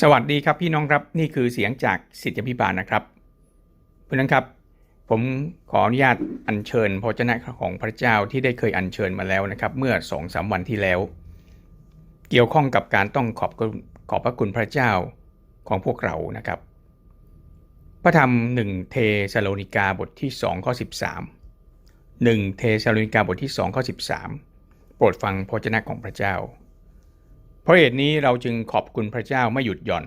สวัสดีครับพี่น้องครับนี่คือเสียงจากสิทธิพิบาลนะครับเพราะฉะนั้นครับ ผมขออนุญาตอัญเชิญพระเจ้าของพระเจ้าที่ได้เคยอัญเชิญมาแล้วนะครับ เมื่อสองสามวันที่แล้ว เกี่ยวข้องกับการต้องขอบขอบพระคุณพระเจ้าของพวกเรานะครับ พระธรรมหนึ่งเทสโลนิกาบทที่2ข้อ13 1เทสโลนิกาบทที่2ข้อ13โปรดฟังพระเจ้าของพระเจ้า เพราะเหตุนี้เราจึงขอบคุณพระเจ้าไม่หยุดหย่อน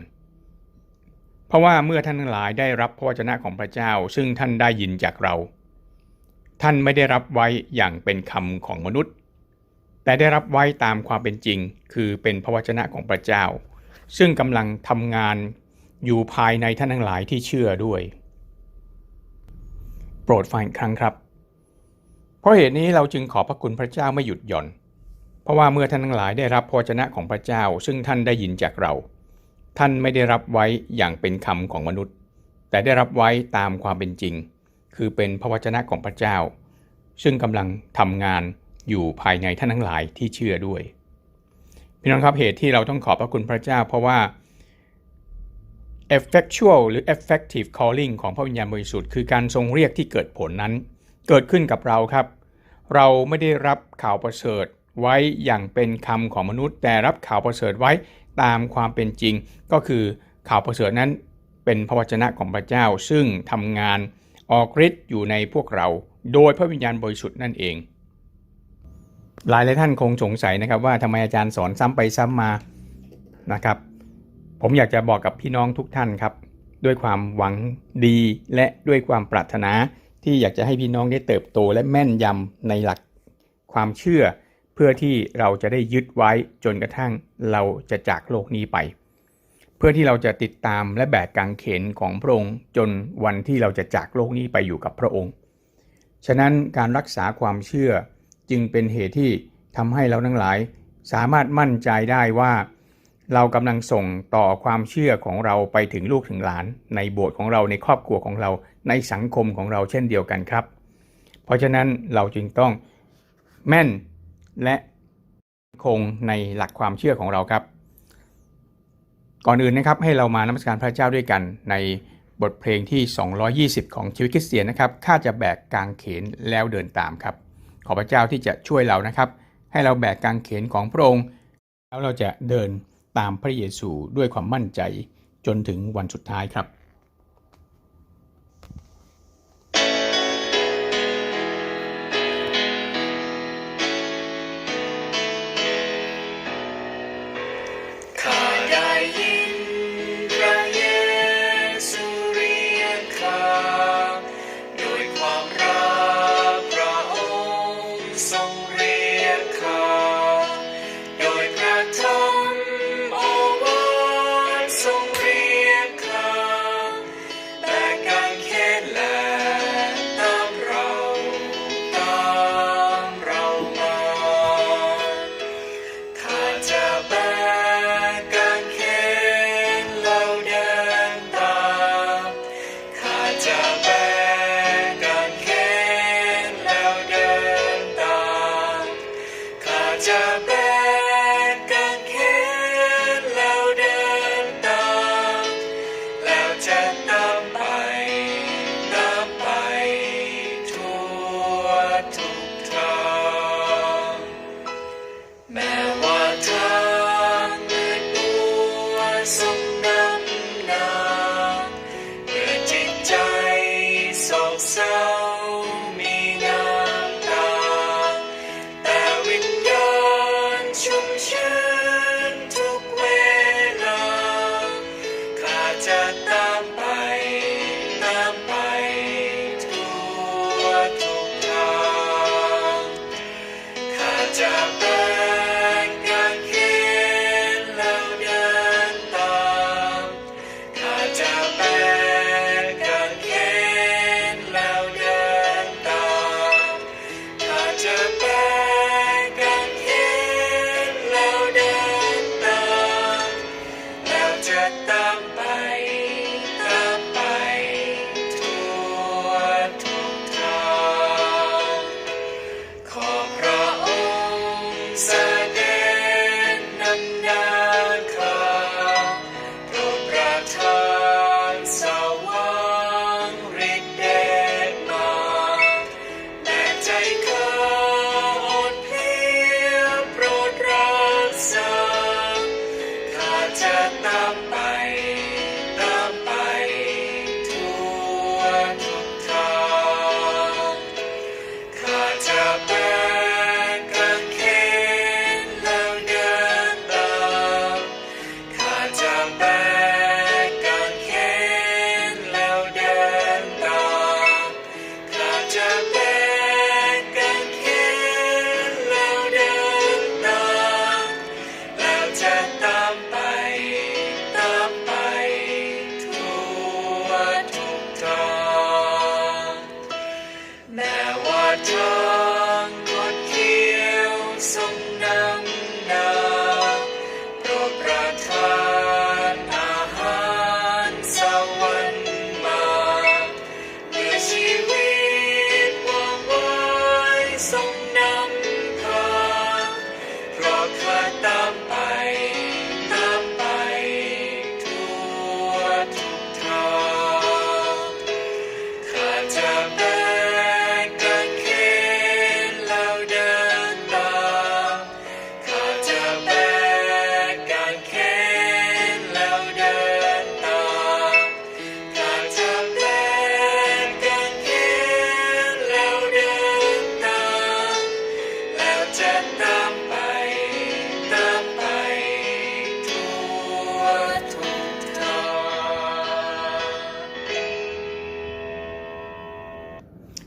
เพราะว่าเมื่อท่านทั้งหลายได้รับพระวจนะของพระเจ้า ซึ่งท่านได้ยินจากเรา ท่านไม่ได้รับไว้อย่างเป็นคำของมนุษย์ แต่ได้รับไว้ตามความเป็นจริง คือเป็นพระวจนะของพระเจ้า ซึ่งกำลังทำงานอยู่ภายในท่านทั้งหลายที่เชื่อด้วย โปรดฟังอีกครั้งครับ เพราะเหตุนี้เราจึงขอพระคุณพระเจ้าไม่หยุดหย่อน เพราะว่าเมื่อท่านทั้งหลายได้รับพระวจนะของพระเจ้า ซึ่งท่านได้ยินจากเรา ท่านไม่ได้รับไว้อย่างเป็นคำของมนุษย์ แต่ได้รับไว้ตามความเป็นจริง คือเป็นพระวจนะของพระเจ้า ซึ่งกำลังทำงานอยู่ภายในท่านทั้งหลายที่เชื่อด้วยพี่น้องครับเหตุที่เราต้องขอบพระคุณพระเจ้า เพราะว่า effectual หรือ effective calling ของพระวิญญาณบริสุทธิ์คือการทรงเรียกที่เกิดผลนั้น เกิดขึ้นกับเราครับ เราไม่ได้รับข่าวประเสริฐ ไว้อย่างเป็นคำของมนุษย์ แต่รับข่าวประเสริฐไว้ตามความเป็นจริง ก็คือข่าวประเสริฐนั้นเป็นพระวจนะของพระเจ้า ซึ่งทำงานออกฤทธิ์อยู่ในพวกเรา โดยพระวิญญาณบริสุทธิ์นั่นเอง หลายหลายท่านคงสงสัยนะครับว่าทำไมอาจารย์สอนซ้ำไปซ้ำมานะครับ ผมอยากจะบอกกับพี่น้องทุกท่านครับ ด้วยความหวังดีและด้วยความปรารถนาที่อยากจะให้พี่น้องได้เติบโตและแม่นยำในหลักความเชื่อ เพื่อที่เราจะได้ยึดไว้จนกระทั่งเราจะจากโลกนี้ไป เพื่อที่เราจะติดตามและแบกกางเขนของพระองค์จนวันที่เราจะจากโลกนี้ไปอยู่กับพระองค์ ฉะนั้นการรักษาความเชื่อจึงเป็นเหตุที่ทำให้เราทั้งหลาย สามารถมั่นใจได้ว่า เรากำลังส่งต่อความเชื่อของเราไปถึงลูกถึงหลาน ในโบสถ์ของเราในครอบครัวของเราในสังคมของเราเช่นเดียวกันครับ เพราะฉะนั้นเราจึงต้องแม่น และคงในหลักความเชื่อของเราครับ ก่อนอื่นนะครับให้เรามานมัสการพระเจ้าด้วยกันในบทเพลงที่ 220 ของชีวิตคริสเตียนนะครับข้าจะแบกกางเขนแล้วเดินตามครับ ขอพระเจ้าที่จะช่วยเรานะครับ ให้เราแบกกางเขนของพระองค์แล้วเราจะเดินตามพระเยซูด้วยความมั่นใจจนถึงวันสุดท้ายครับา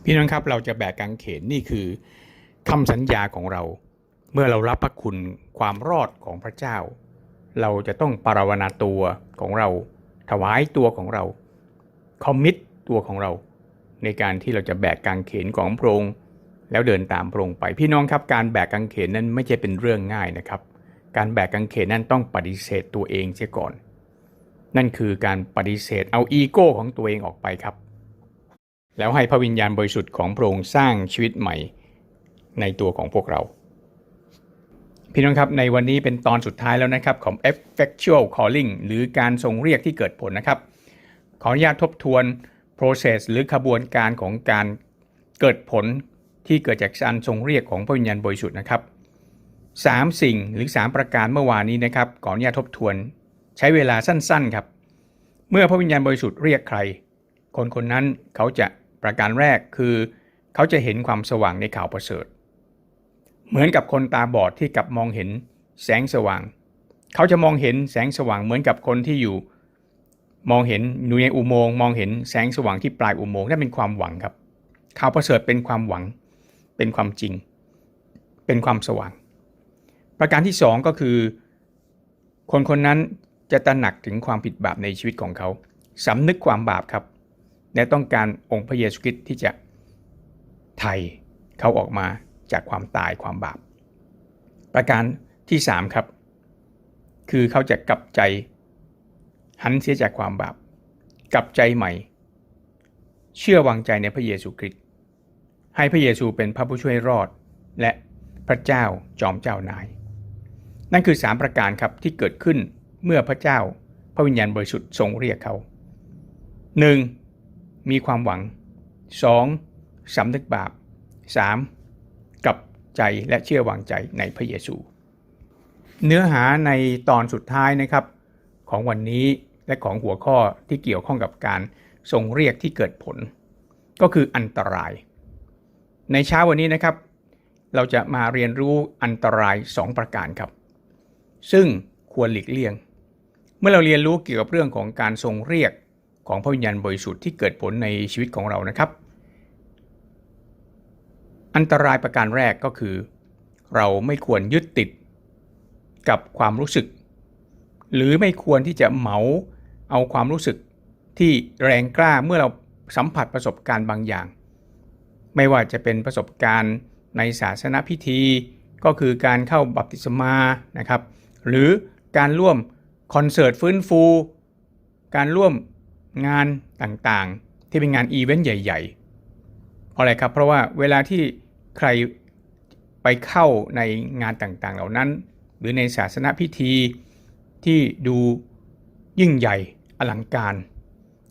พี่น้องครับเราจะแบกกางเขนนี่คือคำสัญญาของเรา เมื่อเรารับพระคุณความรอดของพระเจ้า เราจะต้องปรารณาตัวของเรา ถวายตัวของเราคอมมิตตัวของเรา ในการที่เราจะแบกกางเขนของพระองค์แล้วเดินตามพระองค์ไปพี่น้องครับการแบกกางเขนนั้นไม่ใช่เป็นเรื่องง่ายนะครับ การแบกกางเขนนั้นต้องปฏิเสธตัวเองเสียก่อน นั่นคือการปฏิเสธเอาอีโก้ของตัวเองออกไปครับ แล้วให้พระวิญญาณบริสุทธิ์ของพระองค์สร้างชีวิตใหม่ในตัวของพวกเรา พี่น้องครับในวันนี้เป็นตอนสุดท้ายแล้วนะครับของ effectual calling หรือการทรงเรียกที่เกิดผลนะครับ ขออนุญาตทบทวน process หรือขบวนการของการเกิดผลที่เกิดจากการทรงเรียกของพระวิญญาณบริสุทธิ์นะครับสามสิ่งหรือ3ประการเมื่อวานนี้นะครับขออนุญาตทบทวน ใช้เวลาสั้นๆครับ เมื่อพระวิญญาณบริสุทธิ์เรียกใคร คนคนนั้นเขาจะ ประการแรกคือเขาจะเห็นความสว่างในข่าวประเสริฐ เหมือนกับคนตาบอดที่กลับมองเห็นแสงสว่าง เขาจะมองเห็นแสงสว่างเหมือนกับคนที่อยู่ มองเห็นอยู่ในอุโมงค์มองเห็นแสงสว่างที่ปลายอุโมงค์นั่นเป็นความหวังครับ ข่าวประเสริฐเป็นความหวัง เป็นความจริง เป็นความสว่าง ประการที่สองก็คือ คนคนนั้นจะตระหนักถึงความผิดบาปในชีวิตของเขาสำนึกความบาปครับ และต้องการองค์พระเยซูคริสต์ที่จะไถ่เขาออกมาจากความตายความบาป ประการที่ 3 ครับ คือเขาจะกลับใจหันเสียจากความบาป กลับใจใหม่ เชื่อวางใจในพระเยซูคริสต์ให้พระเยซูเป็นพระผู้ช่วยรอดและพระเจ้าจอมเจ้านาย นั่นคือ 3 ประการครับที่เกิดขึ้นเมื่อพระเจ้าพระวิญญาณบริสุทธิ์ทรงเรียกเขา 1. มีความหวัง 2. สำนึกบาป 3. กลับใจและเชื่อวางใจในพระเยซู เนื้อหาในตอนสุดท้ายนะครับ ของวันนี้และของหัวข้อที่เกี่ยวข้องกับการทรงเรียกที่เกิดผล ก็คืออันตราย ในเช้าวันนี้นะครับ เราจะมาเรียนรู้อันตราย 2 ประการครับ ซึ่งควรหลีกเลี่ยง เมื่อเราเรียนรู้เกี่ยวกับเรื่องของการทรงเรียก ของพระวิญญาณบริสุทธิ์ที่เกิดผลในชีวิตของเรานะครับ อันตรายประการแรกก็คือ เราไม่ควรยึดติดกับความรู้สึก หรือไม่ควรที่จะเหมาเอาความรู้สึกที่แรงกล้าเมื่อเราสัมผัสประสบการณ์บางอย่าง ไม่ว่าจะเป็นประสบการณ์ในศาสนพิธีก็คือการเข้าบัพติศมานะครับ หรือการร่วมคอนเสิร์ตฟื้นฟู การร่วม งานต่างๆ ที่เป็นงานอีเวนต์ใหญ่ ๆ เพราะอะไรครับ เพราะว่าเวลาที่ใครไปเข้าในงานต่างๆ เหล่านั้น หรือในศาสนพิธีที่ดูยิ่งใหญ่อลังการ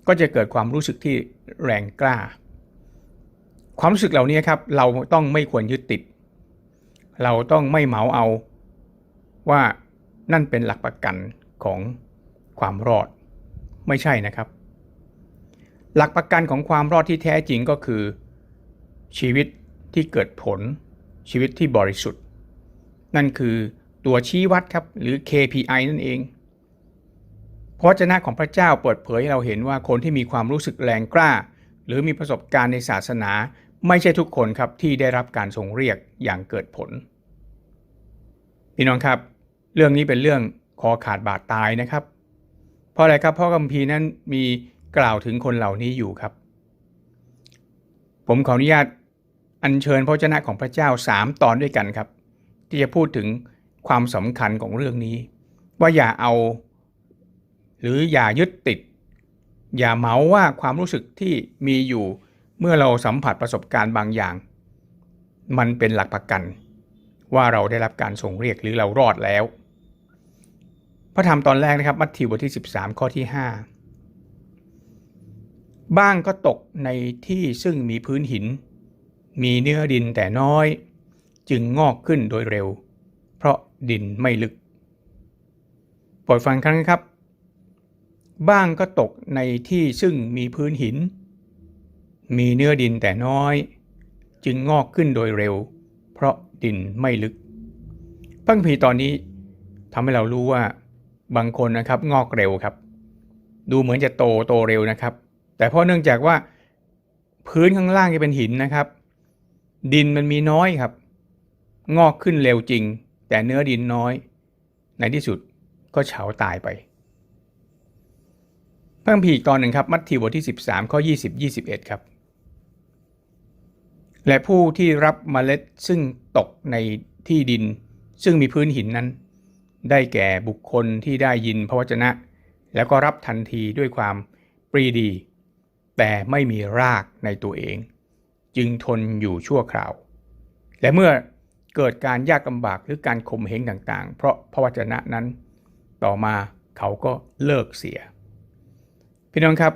ก็จะเกิดความรู้สึกที่แรงกล้า ความรู้สึกเหล่านี้ครับเราต้องไม่ควรยึดติด เราต้องไม่เหมาเอาว่านั่นเป็นหลักประกันของความรอดไม่ใช่นะครับ หลักประกันของความรอดที่แท้จริงก็คือ ชีวิตที่เกิดผล ชีวิตที่บริสุทธิ์ นั่นคือตัวชี้วัดครับหรือ KPI นั่นเองพระวจนะของพระเจ้าเปิดเผยให้เราเห็นว่าคนที่มีความรู้สึกแรงกล้า หรือมีประสบการณ์ในศาสนา ไม่ใช่ทุกคนครับที่ได้รับการทรงเรียกอย่างเกิดผล พี่น้องครับ เรื่องนี้เป็นเรื่องคอขาดบาดตายนะครับ เพราะอะไรครับเพราะคัมภีร์นั้นมี กล่าวถึงคนเหล่านี้อยู่ครับ ผมขออนุญาตอัญเชิญพระวจนะของพระเจ้า3ตอนด้วยกันครับ ที่จะพูดถึงความสำคัญของเรื่องนี้ ว่าอย่าเอา หรืออย่ายึดติด อย่าเหมาว่าความรู้สึกที่มีอยู่เมื่อเราสัมผัสประสบการณ์บางอย่าง มันเป็นหลักประกัน ว่าเราได้รับการส่งเรียกหรือเรารอดแล้ว พระธรรมตอนแรกนะครับมัทธิวบทที่ 13 ข้อที่ 5 บ้างก็ตกในที่ซึ่งมีพื้นหิน มีเนื้อดินแต่น้อย จึงงอกขึ้นโดยเร็ว เพราะดินไม่ลึกโปรดฟังครั้งครับ บ้างก็ตกในที่ซึ่งมีพื้นหิน มีเนื้อดินแต่น้อย จึงงอกขึ้นโดยเร็ว เพราะดินไม่ลึกพระคัมภีตอนนี้ทำให้เรารู้ว่าบางคนนะครับงอกเร็วครับ ดูเหมือนจะโตโตเร็วนะครับ แต่เพราะเนื่องจากว่าพื้นข้างล่างจะเป็นหินนะครับ ดินมันมีน้อยครับ งอกขึ้นเร็วจริง แต่เนื้อดินน้อย ในที่สุดก็เฉาตายไปพระคัมภีร์อีกตอนหนึ่งครับ มัทธิวบทที่ 13 ข้อ 20 21 ครับ และผู้ที่รับเมล็ดซึ่งตกในที่ดิน ซึ่งมีพื้นหินนั้น ได้แก่บุคคลที่ได้ยินพระวจนะ แล้วก็รับทันทีด้วยความปรีดี แต่ไม่มีรากในตัวเอง จึงทนอยู่ชั่วคราว และเมื่อเกิดการยากลำบากหรือการข่มเหงต่างๆ เพราะพระวจนะนั้นต่อมาเขาก็เลิกเสีย พี่น้องครับ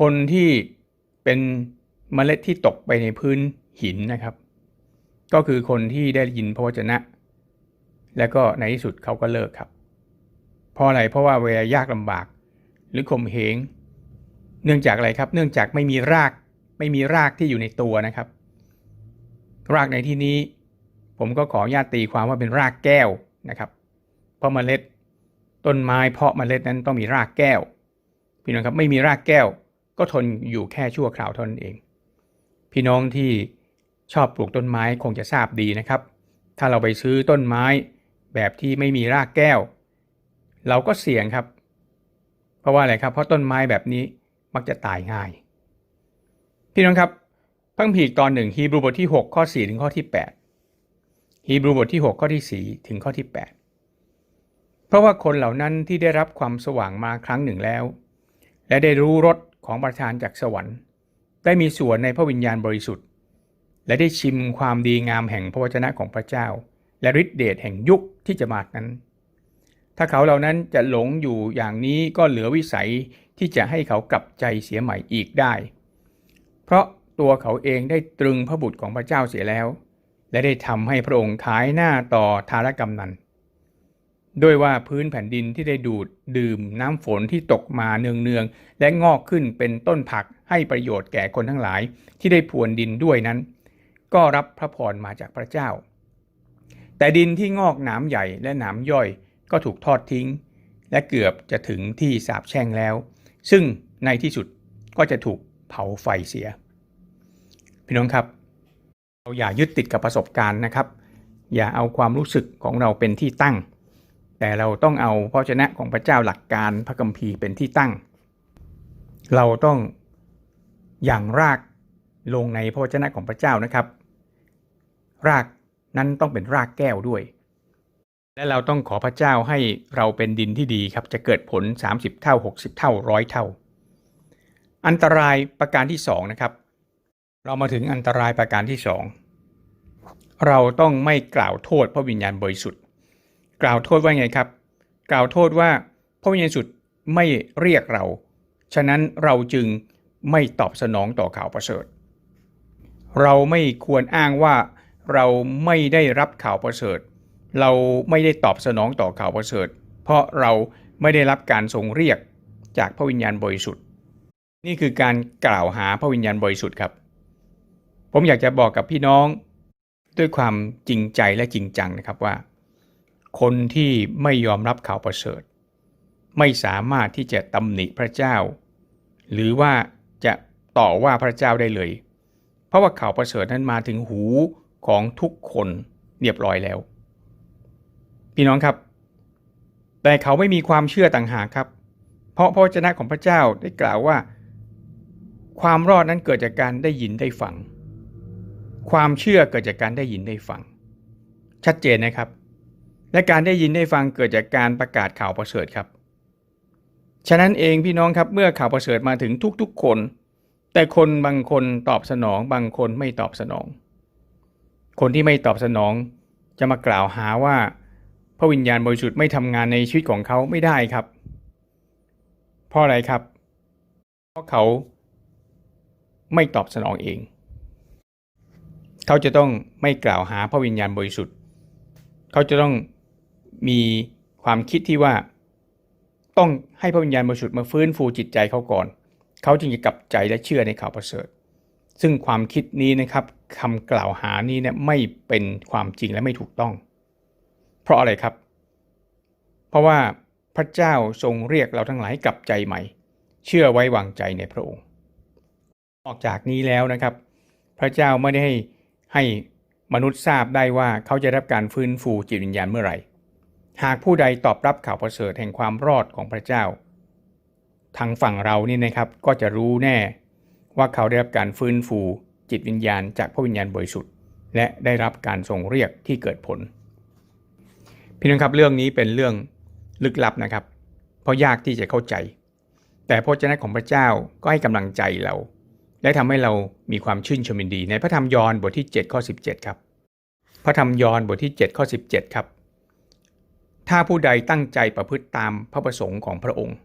คนที่เป็นเมล็ดที่ตกไปในพื้นหินนะครับ ก็คือคนที่ได้ยินพระวจนะ แล้วก็ในที่สุดเขาก็เลิกครับ เพราะอะไรเพราะว่าเวลายากลำบากหรือข่มเหง เนื่องจากอะไรครับ เนื่องจากไม่มีรากไม่มีรากที่อยู่ในตัวนะครับ รากในที่นี้ ผมก็ขออนุญาตตีความว่าเป็นรากแก้วนะครับ เพราะเมล็ดต้นไม้เพาะเมล็ดนั้นต้องมีรากแก้วพี่น้องครับไม่มีรากแก้ว ก็ทนอยู่แค่ชั่วคราวเท่านั้นเอง พี่น้องที่ชอบปลูกต้นไม้คงจะทราบดีนะครับ ถ้าเราไปซื้อต้นไม้แบบที่ไม่มีรากแก้ว เราก็เสี่ยงครับ เพราะว่าอะไรครับ เพราะต้นไม้แบบนี้ มักจะตายง่าย พี่น้องครับพระคัมภีร์อีกตอนหนึ่งฮีบรูบทที่ 6 ข้อ 4 ถึงข้อที่ 8 ฮีบรูบทที่ 6 ข้อที่ 4 ถึงข้อที่ 8 เพราะว่าคนเหล่านั้นที่ได้รับความสว่างมาครั้งหนึ่งแล้ว และได้รู้รสของประทานจากสวรรค์ ได้มีส่วนในพระวิญญาณบริสุทธิ์ และได้ชิมความดีงามแห่งพระวจนะของพระเจ้า และฤทธิเดชแห่งยุคที่จะมานั้น ถ้าเขาเหล่านั้นจะหลงอยู่อย่างนี้ก็เหลือวิสัย ที่จะให้เขากลับใจเสียใหม่อีกได้ เพราะตัวเขาเองได้ตรึงพระบุตรของพระเจ้าเสียแล้ว และได้ทำให้พระองค์ขายหน้าต่อทารกรรมนั้นด้วยว่าพื้นแผ่นดินที่ได้ดูดดื่มน้ำฝนที่ตกมาเนืองๆและงอกขึ้นเป็นต้นผักให้ประโยชน์แก่คนทั้งหลายที่ได้พรวนดินด้วยนั้น ก็รับพระพรมาจากพระเจ้า แต่ดินที่งอกหนามใหญ่และหนามย่อยก็ถูกทอดทิ้ง และเกือบจะถึงที่สาบแช่งแล้ว ซึ่งในที่สุดก็จะถูกเผาไฟเสีย พี่น้องครับ เราอย่ายึดติดกับประสบการณ์นะครับ อย่าเอาความรู้สึกของเราเป็นที่ตั้ง แต่เราต้องเอาพระวจนะของพระเจ้าหลักการพระคัมภีร์เป็นที่ตั้ง เราต้องอย่างรากลงในพระวจนะของพระเจ้านะครับ รากนั้นต้องเป็นรากแก้วด้วย และเราต้องขอพระเจ้าให้เราเป็นดินที่ดีครับ จะเกิดผล 30 เท่า 60 เท่าร้อยเท่า อันตรายประการที่2นะครับ เรามาถึงอันตรายประการที่ 2 เราต้องไม่กล่าวโทษพระวิญญาณบริสุทธิ์ กล่าวโทษว่าไงครับ กล่าวโทษว่าพระวิญญาณบริสุทธิ์ไม่เรียกเรา ฉะนั้นเราจึงไม่ตอบสนองต่อข่าวประเสริฐ เราไม่ควรอ้างว่าเราไม่ได้รับข่าวประเสริฐ เราไม่ได้ตอบสนองต่อข่าวประเสริฐ เพราะเราไม่ได้รับการทรงเรียกจากพระวิญญาณบริสุทธิ์ นี่คือการกล่าวหาพระวิญญาณบริสุทธิ์ครับ ผมอยากจะบอกกับพี่น้อง ด้วยความจริงใจและจริงจังนะครับว่า คนที่ไม่ยอมรับข่าวประเสริฐ ไม่สามารถที่จะตำหนิพระเจ้า หรือว่าจะต่อว่าพระเจ้าได้เลย เพราะว่าข่าวประเสริฐนั้นมาถึงหูของทุกคนเรียบร้อยแล้ว พี่น้องครับ แต่เขาไม่มีความเชื่อต่างหากครับ เพราะพระวจนะของพระเจ้าได้กล่าวว่า ความรอดนั้นเกิดจากการได้ยินได้ฟัง ความเชื่อเกิดจากการได้ยินได้ฟัง ชัดเจนนะครับ และการได้ยินได้ฟังเกิดจากการประกาศข่าวประเสริฐครับ ฉะนั้นเองพี่น้องครับเมื่อข่าวประเสริฐมาถึงทุกๆคน แต่คนบางคนตอบสนอง บางคนไม่ตอบสนอง คนที่ไม่ตอบสนองจะมากล่าวหาว่า ระวิญญาณบริสุทธิ์ไม่ทำงานในชีวิตของเขาไม่ได้ครับ เพราะอะไรครับ เพราะเขาไม่ตอบสนองเอง เขาจะต้องไม่กล่าวหาพระวิญญาณบริสุทธิ์ เขาจะต้องมีความคิดที่ว่า ต้องให้พระวิญญาณบริสุทธิ์มาฟื้นฟูจิตใจเขาก่อน เขาจึงจะกลับใจและเชื่อในข่าวประเสริฐ ซึ่งความคิดนี้นะครับคำกล่าวหานี้เนี่ยไม่เป็นความจริงและไม่ถูกต้อง เพราะอะไรครับ เพราะว่าพระเจ้าทรงเรียกเราทั้งหลายกลับใจใหม่ เชื่อไว้วางใจในพระองค์นอกจากนี้แล้วนะครับ พระเจ้าไม่ได้ให้ให้มนุษย์ทราบได้ว่าเขาจะรับการฟื้นฟูจิตวิญญาณเมื่อไหร่ หากผู้ใดตอบรับข่าวประเสริฐแห่งความรอดของพระเจ้า ทางฝั่งเรานี่นะครับก็จะรู้แน่ว่าเขาได้รับการฟื้นฟูจิตวิญญาณจากพระวิญญาณบริสุทธิ์และได้รับการทรงเรียกที่เกิดผล พี่น้องครับเรื่องนี้เป็นเรื่องลึกลับนะครับ เพราะยากที่จะเข้าใจ แต่พระเจ้าของพระเจ้าก็ให้กำลังใจเรา และทำให้เรามีความชื่นชมยินดี ในพระธรรมยอห์นบทที่7ข้อ17ครับพระธรรมยอห์นบทที่7ข้อ17ครับถ้าผู้ใดตั้งใจประพฤติตามพระประสงค์ของพระองค์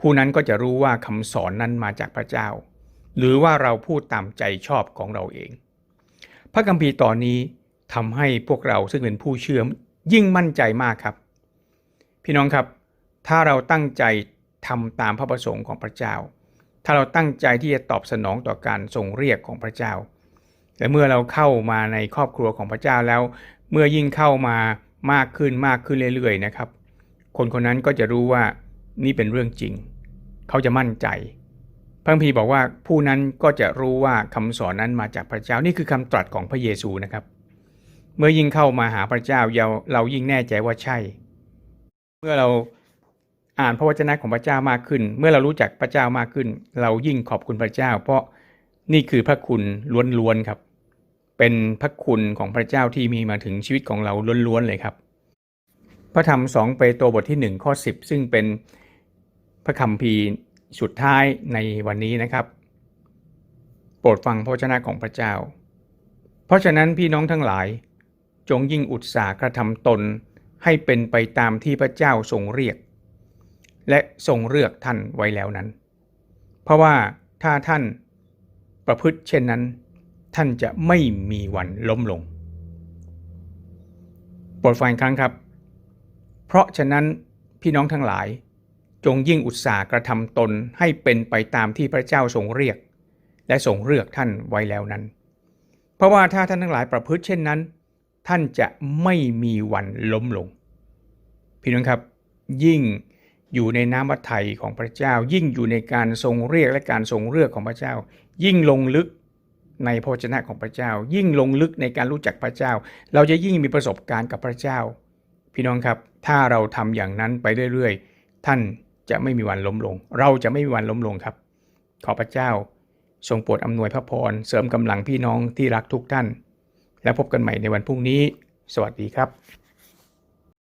ผู้นั้นก็จะรู้ว่าคำสอนนั้นมาจากพระเจ้า หรือว่าเราพูดตามใจชอบของเราเอง พระคัมภีร์ตอนนี้ทำให้พวกเราซึ่งเป็นผู้เชื่อ ยิ่งมั่นใจมากครับ พี่น้องครับ ถ้าเราตั้งใจทำตามพระประสงค์ของพระเจ้า ถ้าเราตั้งใจที่จะตอบสนองต่อการทรงเรียกของพระเจ้า และเมื่อเราเข้ามาในครอบครัวของพระเจ้าแล้ว เมื่อยิ่งเข้ามามากขึ้นมากขึ้นเรื่อยๆนะครับ คนคนนั้นก็จะรู้ว่านี่เป็นเรื่องจริง เขาจะมั่นใจพระคัมภีร์บอกว่าผู้นั้นก็จะรู้ว่าคำสอนนั้นมาจากพระเจ้านี่คือคำตรัสของพระเยซูนะครับ เมื่อยิ่งเข้ามาหาพระเจ้าเราเรายิ่งแน่ใจว่าใช่ เมื่อเราอ่านพระวจนะของพระเจ้ามากขึ้น เมื่อเรารู้จักพระเจ้ามากขึ้น เรายิ่งขอบคุณพระเจ้า เพราะนี่คือพระคุณล้วนๆครับ เป็นพระคุณของพระเจ้าที่มีมาถึงชีวิตของเราล้วนๆเลยครับ พระธรรม2เปโตรบทที่ 1 ข้อ 10 ซึ่งเป็นพระคัมภีร์สุดท้ายในวันนี้นะครับ โปรดฟังพระวจนะของพระเจ้า เพราะฉะนั้นพี่น้องทั้งหลาย จงยิ่งอุตสาห์กระทำตนให้เป็นไปตามที่พระเจ้าทรงเรียก และทรงเลือกท่านไว้แล้วนั้น เพราะว่าถ้าท่านประพฤติเช่นนั้น ท่านจะไม่มีวันล้มลงโปรดฟังอีกครั้งครับ เพราะฉะนั้นพี่น้องทั้งหลาย จงยิ่งอุตสาห์กระทำตนให้เป็นไปตามที่พระเจ้าทรงเรียก และทรงเลือกท่านไว้แล้วนั้น เพราะว่าถ้าท่านทั้งหลายประพฤติเช่นนั้น ท่านจะไม่มีวันล้มลง พี่น้องครับยิ่งอยู่ในน้ำพระทัยของพระเจ้า ยิ่งอยู่ในการทรงเรียกและการทรงเลือกของพระเจ้า ยิ่งลงลึกในพระวจนะของพระเจ้า ยิ่งลงลึกในการรู้จักพระเจ้า เราจะยิ่งมีประสบการณ์กับพระเจ้า พี่น้องครับ ถ้าเราทำอย่างนั้นไปเรื่อยๆ ท่านจะไม่มีวันล้มลง เราจะไม่มีวันล้มลงครับ ขอพระเจ้า ทรงโปรดอำนวยพระพรเสริมกำลังพี่น้องที่รักทุกท่าน แล้วพบกันใหม่ในวันพรุ่งนี้ สวัสดีครับ